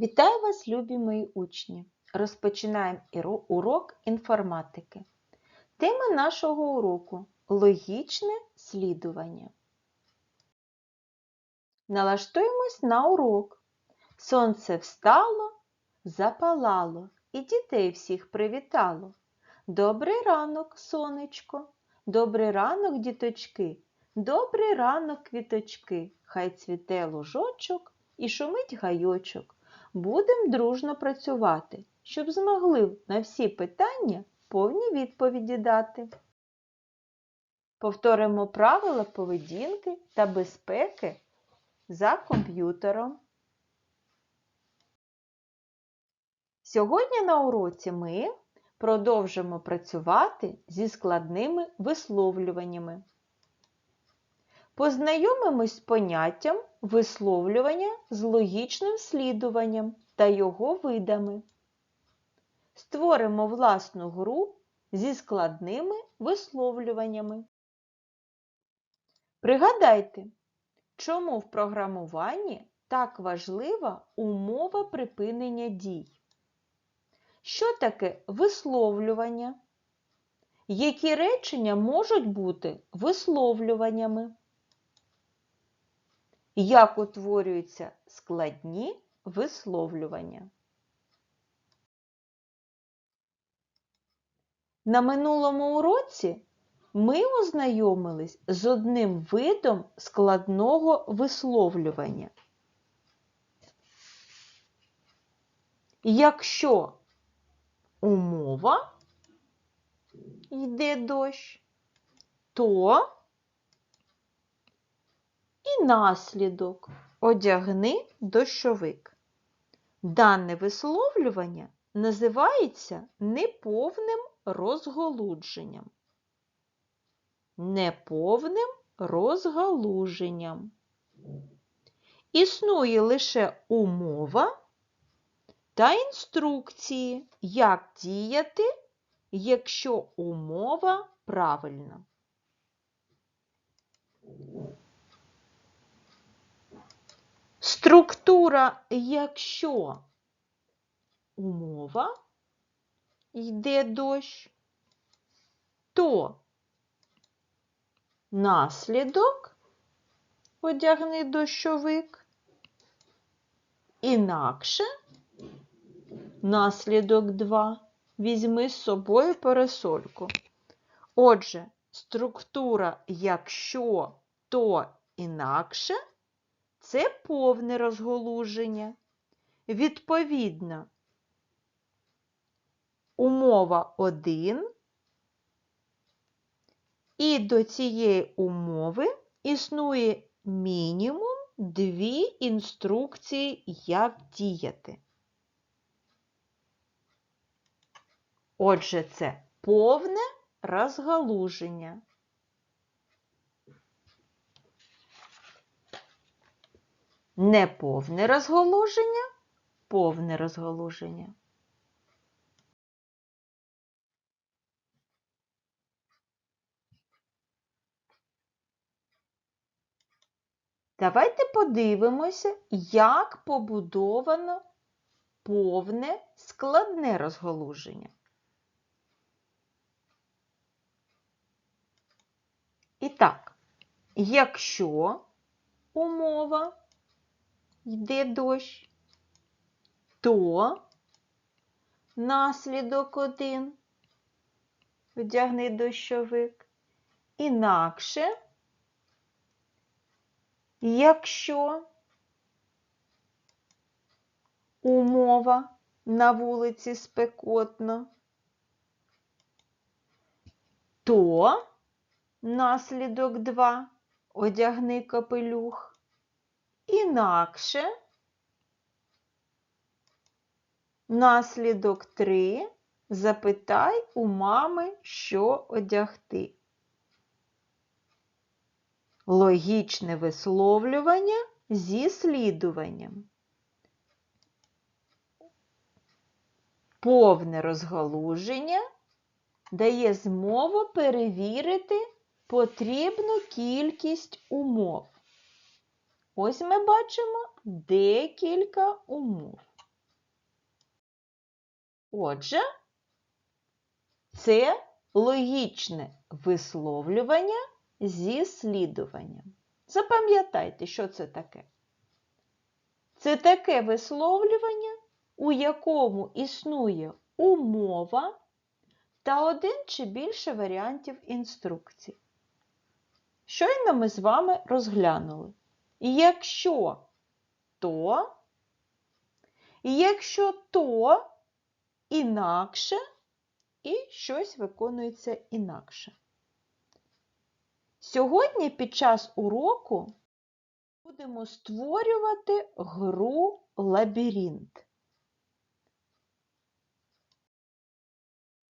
Вітаю вас, любі мої учні! Розпочинаємо урок інформатики. Тема нашого уроку логічне слідування. Налаштуємось на урок. Сонце встало, запалало і дітей всіх привітало. Добрий ранок, сонечко, добрий ранок, діточки, добрий ранок, квіточки, хай цвіте лужочок і шумить гайочок. Будем дружно працювати, щоб змогли на всі питання повні відповіді дати. Повторимо правила поведінки та безпеки за комп'ютером. Сьогодні на уроці ми продовжимо працювати зі складними висловлюваннями. Познайомимось з поняттям висловлювання з логічним слідуванням та його видами. Створимо власну гру зі складними висловлюваннями. Пригадайте, чому в програмуванні так важлива умова припинення дій. Що таке висловлювання? Які речення можуть бути висловлюваннями? Як утворюються складні висловлювання? На минулому уроці ми ознайомились з одним видом складного висловлювання. Якщо умова йде дощ, то і наслідок одягни дощовик. Дане висловлювання називається неповним розголудженням. Неповним розгалуженням. Існує лише умова та інструкції, як діяти, якщо умова правильна. Структура, якщо умова йде дощ, то наслідок одягни дощовик, інакше наслідок 2 візьми з собою пересольку. Отже, структура якщо, то інакше це повне розголуження. Відповідно, умова 1. І до цієї умови існує мінімум дві інструкції, як діяти. Отже, це повне розгалуження. Неповне розголуження, повне розголуження. Давайте подивимося, як побудовано повне складне розголуження. І так, якщо умова йде дощ, то наслідок один вдягни дощовик. Інакше, якщо умова на вулиці спекотно, то наслідок 2 одягни капелюх. Інакше наслідок 3 запитай у мами, що одягти. Логічне висловлювання зі слідуванням. Повне розгалуження дає змогу перевірити потрібну кількість умов. Ось ми бачимо декілька умов. Отже, це логічне висловлювання зі слідуванням. Запам'ятайте, що це таке. Це таке висловлювання, у якому існує умова та один чи більше варіантів інструкцій. Щойно ми з вами розглянули. Якщо то, якщо то інакше, і щось виконується інакше. Сьогодні під час уроку будемо створювати гру лабіринт.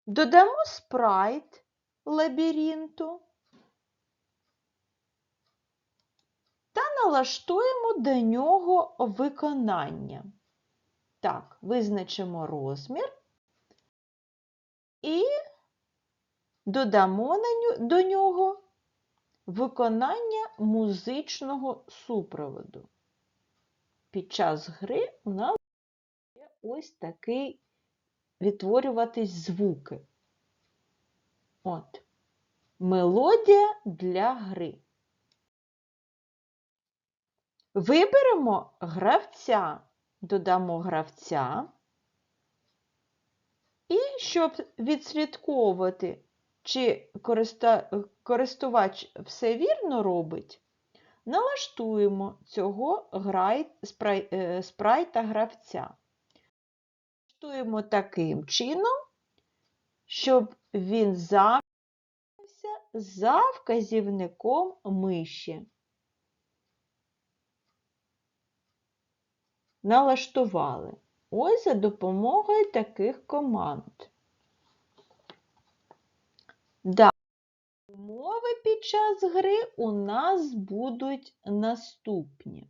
Додамо спрайт лабіринту та налаштуємо до нього виконання. Так, визначимо розмір і додамо до нього виконання музичного супроводу. Під час гри у нас є ось такий відтворюватись звуки. От. Мелодія для гри. Виберемо гравця, додамо гравця. І щоб відслідковувати, чи користувач все вірно робить, налаштуємо цього е, спрайта гравця. Налаштуємо таким чином, щоб він завжди за вказівником миші. Налаштували. Ось за допомогою таких команд. Далі. Умови під час гри у нас будуть наступні.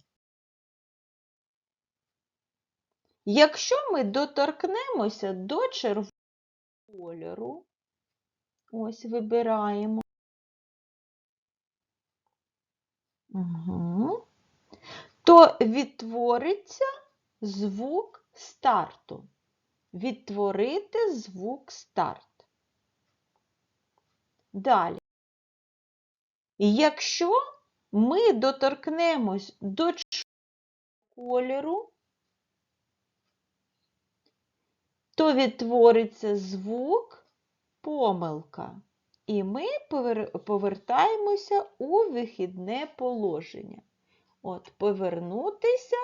Якщо ми доторкнемося до червоного кольору, ось вибираємо, угу, то відтвориться звук старту. Відтворити звук старт. Далі. Якщо ми доторкнемось до кольору, то відтвориться звук помилка. І ми повертаємося у вихідне положення. От, повернутися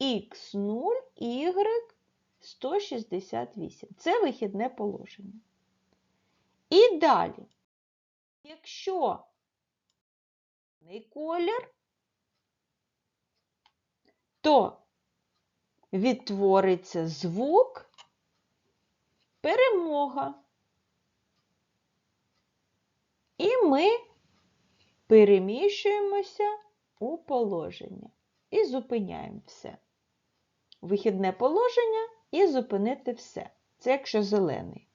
Х0, Y 168. Це вихідне положення. І далі, якщо колір, то відтвориться звук перемога. І ми переміщуємося у положення і зупиняємо все вихідне положення і зупинити все. Це якщо зелений.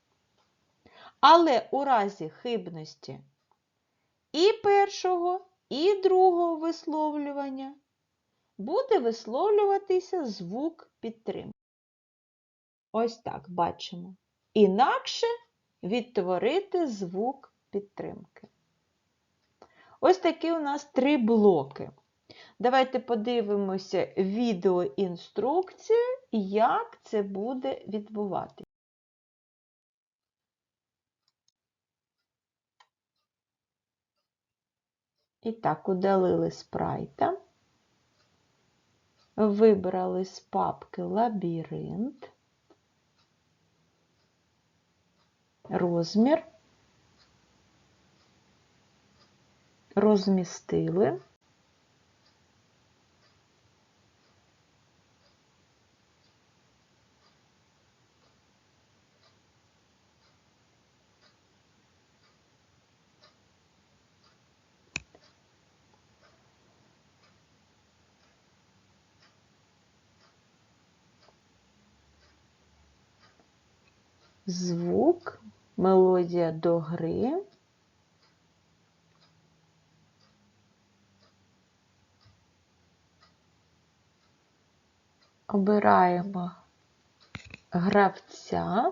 Але у разі хибності і першого, і другого висловлювання буде висловлюватися звук підтримки. Ось так бачимо. Інакше відтворити звук підтримки. Ось такі у нас три блоки. Давайте подивимося відеоінструкцію, як це буде відбуватися. І так, удалили спрайта, вибрали з папки лабіринт, розмір, розмістили. Звук, мелодія до гри. Обираємо гравця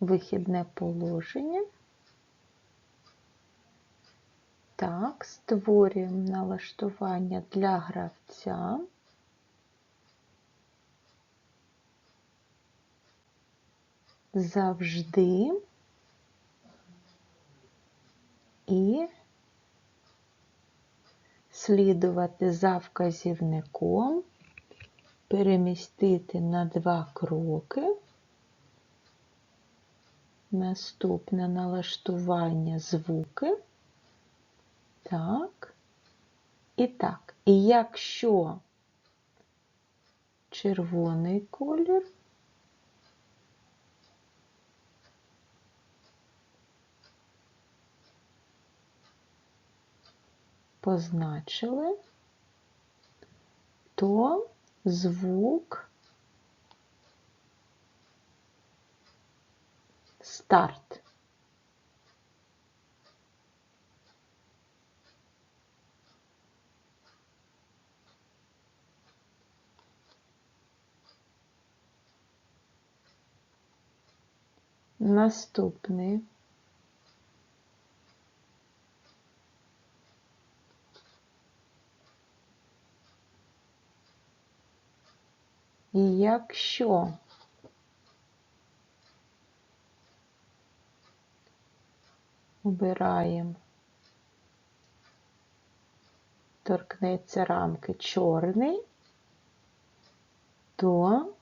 вихідне положення. Так, створюємо налаштування для гравця. Завжди і слідувати за вказівником, перемістити на два кроки. Наступне налаштування звуки. Так. І так. І якщо червоний колір, позначили, то звук старт. Наступний. І якщо обираємо, торкнеться рамки чорний, то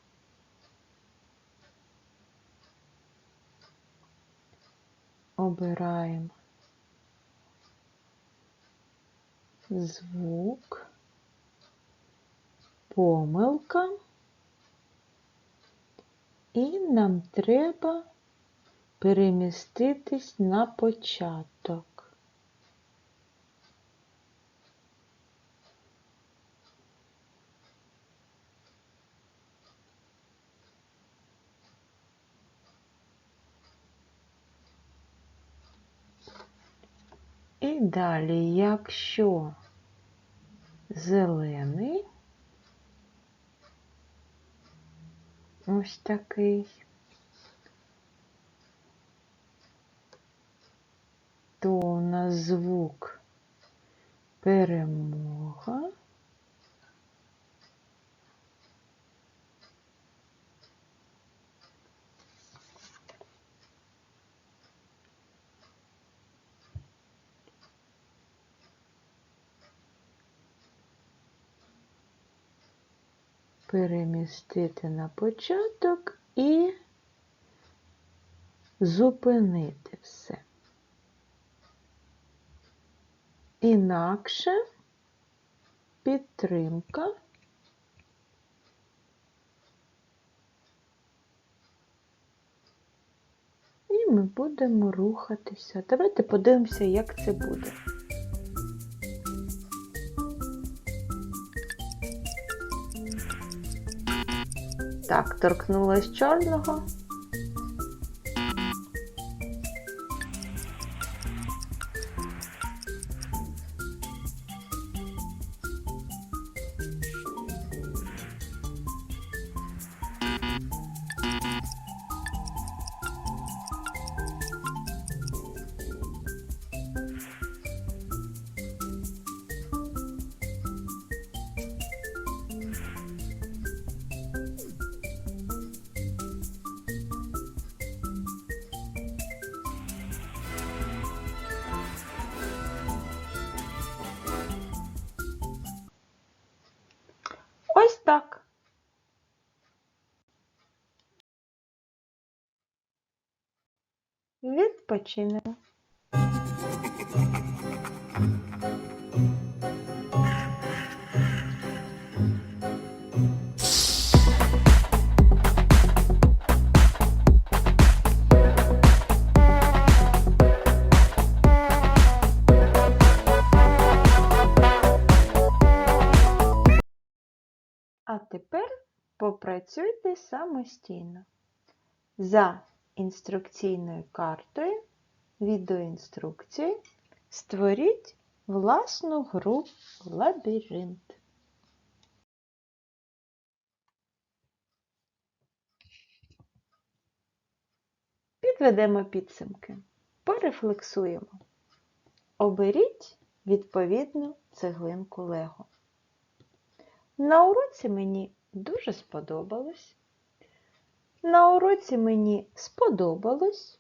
обираємо звук, помилка, і нам треба переміститись на початок. І далі, якщо зелений, ось такий, то у нас звук перемога. Перемістити на початок і зупинити все. Інакше підтримка і ми будемо рухатися. Давайте подивимося, як це буде. Так, торкнулась чорного. Так. Відпочинемо. Тепер попрацюйте самостійно. За інструкційною картою, відеоінструкцією Створіть власну гру лабіринт. Підведемо підсумки. Порефлексуємо. Оберіть відповідну цеглинку Лего. На уроці мені дуже сподобалось. На уроці мені сподобалось.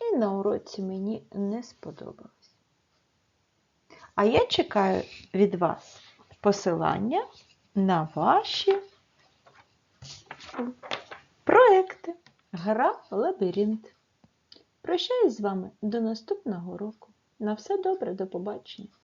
І на уроці мені не сподобалось. А я чекаю від вас посилання на ваші проекти. Гра Лабіринт. Прощаюсь з вами до наступного року. На все добре, до побачення!